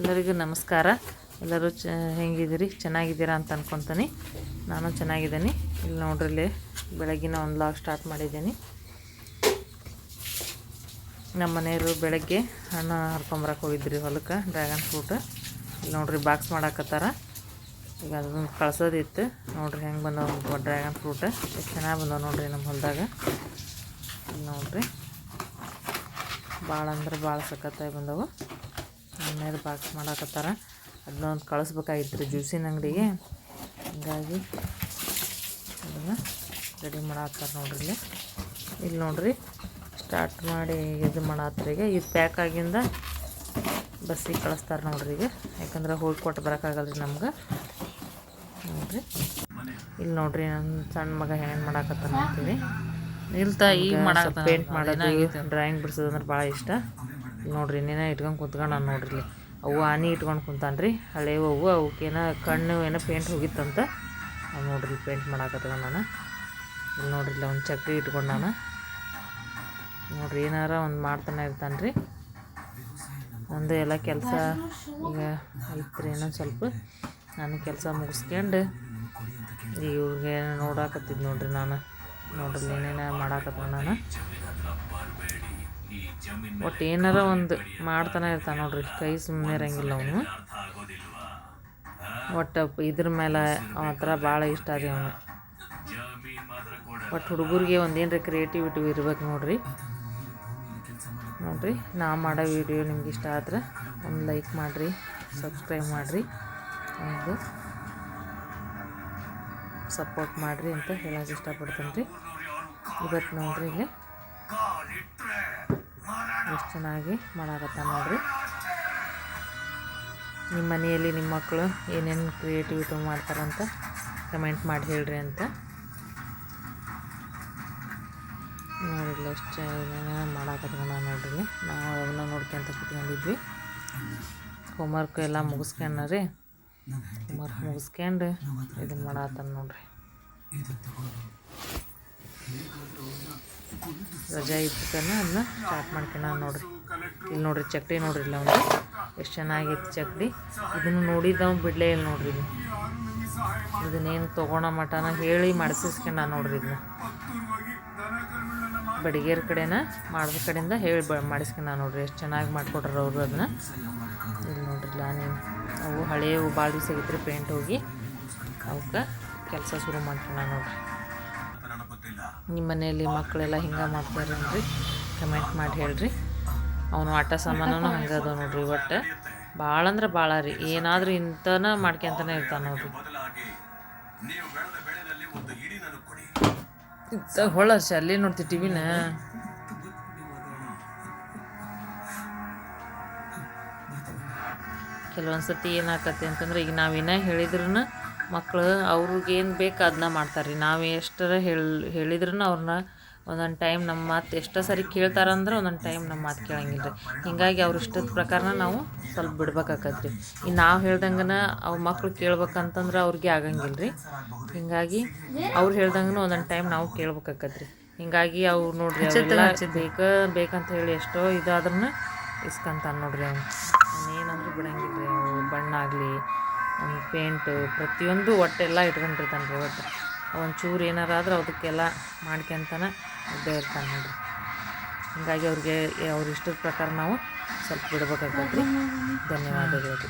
ಎಲ್ಲರಿಗೂ ನಮಸ್ಕಾರ. ಎಲ್ಲರೂ ಚ ಹೆಂಗಿದ್ದೀರಿ? ಚೆನ್ನಾಗಿದ್ದೀರಾ ಅಂತ ಅನ್ಕೊತೀನಿ. ನಾನು ಚೆನ್ನಾಗಿದ್ದೀನಿ. ಇಲ್ಲಿ ನೋಡ್ರಿ ಬೆಳಗ್ಗಿನ ಒಂದು ಲಾಗ್ ಸ್ಟಾರ್ಟ್ ಮಾಡಿದ್ದೀನಿ. ನಮ್ಮ ಮನೆಯವರು ಬೆಳಗ್ಗೆ ಹಣ್ಣು ಹರ್ಕೊಂಬರಕ್ಕೆ ಹೋಗಿದ್ರಿ ಹೊಲಕ್ಕೆ ಡ್ರ್ಯಾಗನ್ ಫ್ರೂಟ್ ಇಲ್ಲಿ ನೋಡ್ರಿ ಬಾಕ್ಸ್ ಮಾಡಾಕತ್ತಾರ. ಈಗ ಅದನ್ನು ಕಳ್ಸೋದಿತ್ತು. ನೋಡ್ರಿ ಹೆಂಗೆ ಬಂದವ ಡ್ರ್ಯಾಗನ್ ಫ್ರೂಟ್ ಚೆನ್ನಾಗಿ ಬಂದವ ನೋಡ್ರಿ ನಮ್ಮ ಹೊಲದಾಗ. ನೋಡ್ರಿ. ಭಾಳ ಅಂದ್ರೆ ಭಾಳ ಸಖತ್ತಾಗಿ ಬಂದವು. ಮನೇಲಿ ಬಾಕ್ಸ್ ಮಾಡಾಕತ್ತಾರ. ಅದನ್ನೊಂದು ಕಳಿಸ್ಬೇಕಾಗಿತ್ತು ರೀ ಜ್ಯೂಸಿನ ಅಂಗಡಿಗೆ. ಹೀಗಾಗಿ ಅದನ್ನು ರೆಡಿ ಮಾಡತ್ತಾರ ನೋಡ್ರಿ ಇಲ್ಲಿ. ಇಲ್ಲಿ ನೋಡ್ರಿ, ಸ್ಟಾರ್ಟ್ ಮಾಡಿ ಇದು ಮಾಡಾತ್ರಿಗೆ ಇದು ಪ್ಯಾಕ್ ಆಗಿಂದ ಬಸ್ಸಿಗೆ ಕಳಿಸ್ತಾರೆ ನೋಡ್ರಿ ಈಗ. ಯಾಕಂದ್ರೆ ಹೋಗಿ ಕೊಟ್ಟು ಬರೋಕ್ಕಾಗಲ್ಲ ರೀ ನಮ್ಗೆ. ನೋಡ್ರಿ. ಇಲ್ಲಿ ನೋಡ್ರಿ ನನ್ನ ಸಣ್ಣ ಮಗ ಹೆಂಗೆ ಮಾಡಾಕತ್ತಾನ ಅಂತೀವಿ ನಿಲ್ತಾ ಈಗ ಮಾಡಾಕತ್ತಾನ. ಪೇಂಟ್ ಮಾಡೋದು ಡ್ರಾಯಿಂಗ್ ಬಿಡ್ಸೋದಂದ್ರೆ ಭಾಳ ಇಷ್ಟ. ನೋಡ್ರಿ ಇನ್ನೇನ ಇಟ್ಕೊಂಡು ಕುತ್ಕೊಂಡು ನಾನು ನೋಡ್ರಿ ಇಲ್ಲಿ. ಅವು ಆನಿ ಇಟ್ಕೊಂಡು ಕುಂತಾನ್ರಿ. ಹಳೆವು ಅವು ಅವಕ್ಕೇನ ಕಣ್ಣು ಏನೋ ಪೇಂಟ್ ಹೋಗಿತ್ತಂತ. ನೋಡ್ರಿ ಪೇಂಟ್ ಮಾಡಾಕತ್ತದ ನಾನು. ಇಲ್ಲಿ ನೋಡ್ರಿ ಇಲ್ಲ ಒಂದು ಚಕ್ರಿ ಇಟ್ಕೊಂಡು ನಾನು. ನೋಡ್ರಿ ಏನಾರ ಒಂದು ಮಾಡ್ತಾನೆ ಇರ್ತಾನೆ ರೀ ನಂದು ಎಲ್ಲ ಕೆಲಸ ಈಗ ಐತ್ರಿ ಏನೋ ಸ್ವಲ್ಪ. ನಾನು ಕೆಲಸ ಮುಗಿಸ್ಕೊಂಡು ಈಗ ಇವ್ರಿಗೆ ನೋಡಾಕತ್ತಿದ್ ನೋಡ್ರಿ ನಾನು. ನೋಡ್ರಿ ಏನೇನ ಮಾಡಾಕತ್ತ ನಾನು. ಒಟ್ಟು ಏನಾರ ಒಂದು ಮಾಡ್ತಾನೆ ಇರ್ತಾನೆ ನೋಡ್ರಿ, ಕೈ ಸುಮ್ಮನೆ ಇರಂಗಿಲ್ಲ ಅವನು. ಒಟ್ಟು ಇದ್ರ ಮೇಲೆ ಅವನ ಹತ್ರ ಭಾಳ ಇಷ್ಟ ಅದೇ ಅವನು ಒಟ್ಟು ಹುಡುಗರಿಗೆ ಒಂದೇನರ ಕ್ರಿಯೇಟಿವಿಟಿ ಇರ್ಬೇಕು ನೋಡ್ರಿ. ನೋಡ್ರಿ, ನಾ ಮಾಡೋ ವಿಡಿಯೋ ನಿಮ್ಗೆ ಇಷ್ಟ ಆದ್ರೆ ಒಂದು ಲೈಕ್ ಮಾಡಿರಿ ಸಬ್ಸ್ಕ್ರೈಬ್ ಮಾಡಿರಿ. ಒಂದು ಸಪೋರ್ಟ್ ಮಾಡಿರಿ ಅಂತ ಹೇಳಕ್ಕೆ ಇಷ್ಟಪಡ್ತೀನಿ ರೀ ಇವತ್ತು ನೋಡ್ರಿ ಇಲ್ಲಿ ಎಷ್ಟು ಚೆನ್ನಾಗಿ ಮಾಡಾಕತ್ತ ನೋಡಿರಿ. ನಿಮ್ಮ ಮನೆಯಲ್ಲಿ ನಿಮ್ಮ ಮಕ್ಕಳು ಏನೇನು ಕ್ರಿಯೇಟಿವಿಟಿ ಮಾಡ್ತಾರಂತ ಕಮೆಂಟ್ ಮಾಡಿ ಹೇಳ್ರಿ ಅಂತ. ನೋಡಿಲ್ಲ ಎಷ್ಟು ಮಾಡಾಕತ್ಕೊಂಡ ನೋಡ್ರಿ ನಾವು ಅವನ್ನ ನೋಡ್ಕೊಂತ ಕುತ್ಕೊಂಡಿದ್ವಿ. ಹೋಮ್ವರ್ಕ್ ಎಲ್ಲ ಮುಗಿಸ್ಕೊಂಡ ರೀ ಹೋಮ್ವರ್ಕ್ ಮುಗಿಸ್ಕೊಂಡು ಇದನ್ನು ಮಾಡತ್ತಾನ ನೋಡ್ರಿ. ರಜಾ ಇದ್ದಕ್ಕನ ಅದನ್ನ ಸ್ಟಾರ್ಟ್ ಮಾಡ್ಕೊಂಡ ನೋಡ್ರಿ. ಇಲ್ಲಿ ನೋಡ್ರಿ ಚಕ್ಡಿ ನೋಡ್ರಿ ಇಲ್ಲ ಅವ್ನು ಎಷ್ಟು ಚೆನ್ನಾಗಿತ್ತು ಚಕ್ಡಿ. ಇದನ್ನು ನೋಡಿದವ್ ಬಿಡಲೇ ಇಲ್ಲ ನೋಡ್ರಿ ಇದು. ಇದನ್ನೇನು ತೊಗೊಳೋ ಮಟನ ಹೇಳಿ ಮಾಡಿಸ್ಕೊಂಡ ನೋಡ್ರಿ ಇದನ್ನ. ಬಡಿಗೇರ್ ಕಡೆನ ಮಾಡಿದ ಕಡೆಯಿಂದ ಹೇಳಿ ಬ ಮಾಡಿಸ್ಕೊಂಡ ನೋಡ್ರಿ ಎಷ್ಟು ಚೆನ್ನಾಗಿ ಮಾಡಿಕೊಟ್ರ ಅವರು ಅದನ್ನ. ಇಲ್ಲಿ ನೋಡ್ರಿ ನೀನು. ಅವು ಹಳೆಯವು ಭಾಳ ದಿವಸ ಆಗಿತ್ತು ರೀ ಪೇಂಟ್ ಹೋಗಿ. ಅವಕ್ಕೆ ಕೆಲಸ ಶುರು ಮಾಡ್ಕೊಂಡ ನೋಡ್ರಿ. ನಿಮ್ಮ ಮನೆಯಲ್ಲಿ ಮಕ್ಕಳೆಲ್ಲ ಹಿಂಗೆ ಮಾಡ್ತಾರೇನ್ರಿ? ಕಮೆಂಟ್ ಮಾಡಿ ಹೇಳ್ರಿ. ಅವನು ಆಟ ಸಾಮಾನು ಹಂಗೆ ಅದಾವ ನೋಡ್ರಿ ಒಟ್ಟು. ಭಾಳ ಅಂದ್ರೆ ಭಾಳ ರೀ. ಏನಾದರೂ ಇಂಥನ ಮಾಡ್ಕೊಂತಾನೆ ಇರ್ತಾನೆ ನೋಡ್ರಿ. ಇಂಥ ಹೊಳ ಅಲ್ಲಿ ನೋಡ್ತಿ ಟಿವಿನ. ಕೆಲವೊಂದು ಸತಿ ಏನಾಕತಿ ಅಂತಂದ್ರೆ ಈಗ ನಾವಿನ್ನ ಹೇಳಿದ್ರು ಮಕ್ಕಳು ಅವ್ರಿಗೇನು ಬೇಕು ಅದನ್ನ ಮಾಡ್ತಾರೆ ರೀ ನಾವು ಎಷ್ಟರ ಹೇಳಿ ಹೇಳಿದ್ರು ಅವ್ರನ್ನ ಒಂದೊಂದು ಟೈಮ್ ನಮ್ಮ ಮಾತು ಎಷ್ಟೋ ಸರಿ ಕೇಳ್ತಾರಂದ್ರೆ ಒಂದೊಂದು ಟೈಮ್ ನಮ್ಮ ಮಾತು ಕೇಳಂಗಿಲ್ಲ ರೀ ಹೀಗಾಗಿ ಅವ್ರ ಇಷ್ಟದ ಪ್ರಕಾರನ ನಾವು ಸ್ವಲ್ಪ ಬಿಡ್ಬೇಕಾಕತ್ರಿ. ಈಗ ನಾವು ಹೇಳ್ದಂಗನ ಅವ್ರ ಮಕ್ಕಳು ಕೇಳ್ಬೇಕಂತಂದ್ರೆ ಅವ್ರಿಗೆ ಆಗಂಗಿಲ್ಲ ರೀ ಹೀಗಾಗಿ ಅವ್ರು ಹೇಳ್ದಂಗೆ ಒಂದೊಂದು ಟೈಮ್ ನಾವು ಕೇಳ್ಬೇಕಾಕತ್ರಿ. ಹಿಂಗಾಗಿ ಅವು ನೋಡ್ರಿ ಅವೆಲ್ಲ ಬೇಕು ಬೇಕಂತ ಹೇಳಿ ಎಷ್ಟೋ ಇದಾದ್ರೂ ಇಸ್ಕೊಂತಾನೆ ನೋಡ್ರಿ ಅವ್ನು. ಏನಂದ್ರೂ ಬಿಡಂಗಿಲ್ಲ ರೀ ಅವು ಬಣ್ಣ ಆಗಲಿ ಪೇಂಟು ಪ್ರತಿಯೊಂದು ಒಟ್ಟೆಲ್ಲ ಇಟ್ಕೊಂಡಿರ್ತಾನೆ ರೀ ಒಟ್ಟು ಒಂಚೂರು ಏನಾರ ಆದ್ರೆ ಅದಕ್ಕೆಲ್ಲ ಮಾಡ್ಕೊಂತಾನೆ ಇದ್ದೇ ಇರ್ತಾನೆ ನೋಡ್ರಿ. ಹೀಗಾಗಿ ಅವ್ರಿಗೆ ಅವ್ರ ಇಷ್ಟದ ಪ್ರಕಾರ ನಾವು ಸ್ವಲ್ಪ ಬಿಡ್ಬೇಕಾಗ್ತದೆ ಧನ್ಯವಾದಗಳು.